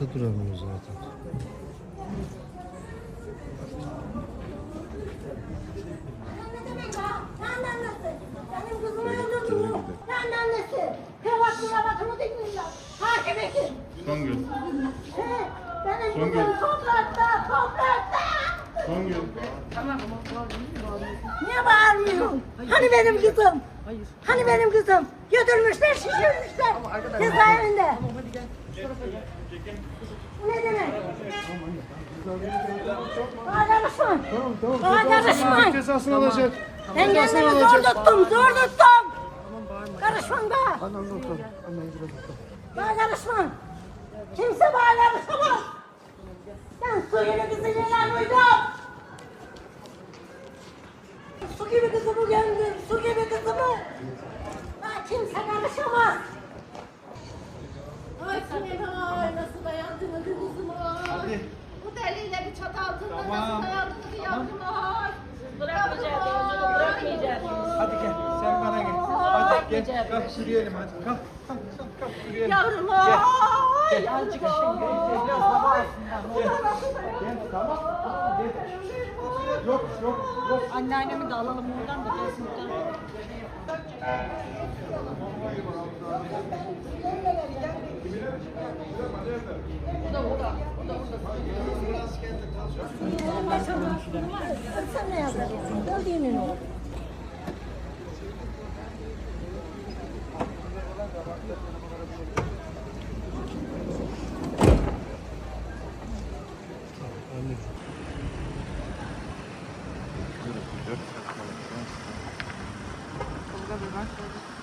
Ayakta duramıyor zaten. Songül. Songül. Songül. Niye bağırmıyorsun? Hani benim kızım? Hani benim kızım? Götürmüşler, şişirmişler. Cezaevinde. Bu ne demek? Bana karışma. Bana karışma. Cezasını alacak. Ben kendimi zor tuttum, zor tuttum. Karışma bana. Anam doktor. Anam doktor. Bana karışma. Kimse bana karışamaz. Ben suyunu kızıyla duydum. Su gibi kızımı gömdüm, su gibi kızımı. Bana kimse karışamaz. Ay Sinem ay Hadi gel. Sen bana gel. Hadi gel. Kalk yürüyelim hadi. Kalk. Kalk. Kalk, kalk yürüyelim. Yavrum ay. Azıcık işin göreceğiz. Biraz hava alsınlar. Gel. Tamam. Tamam. Gel. Yok yok yok. Anneannemi de alalım oradan da gelsin. Sen ne yapacaksın? Öldüğünün olur. Tolga bir bak.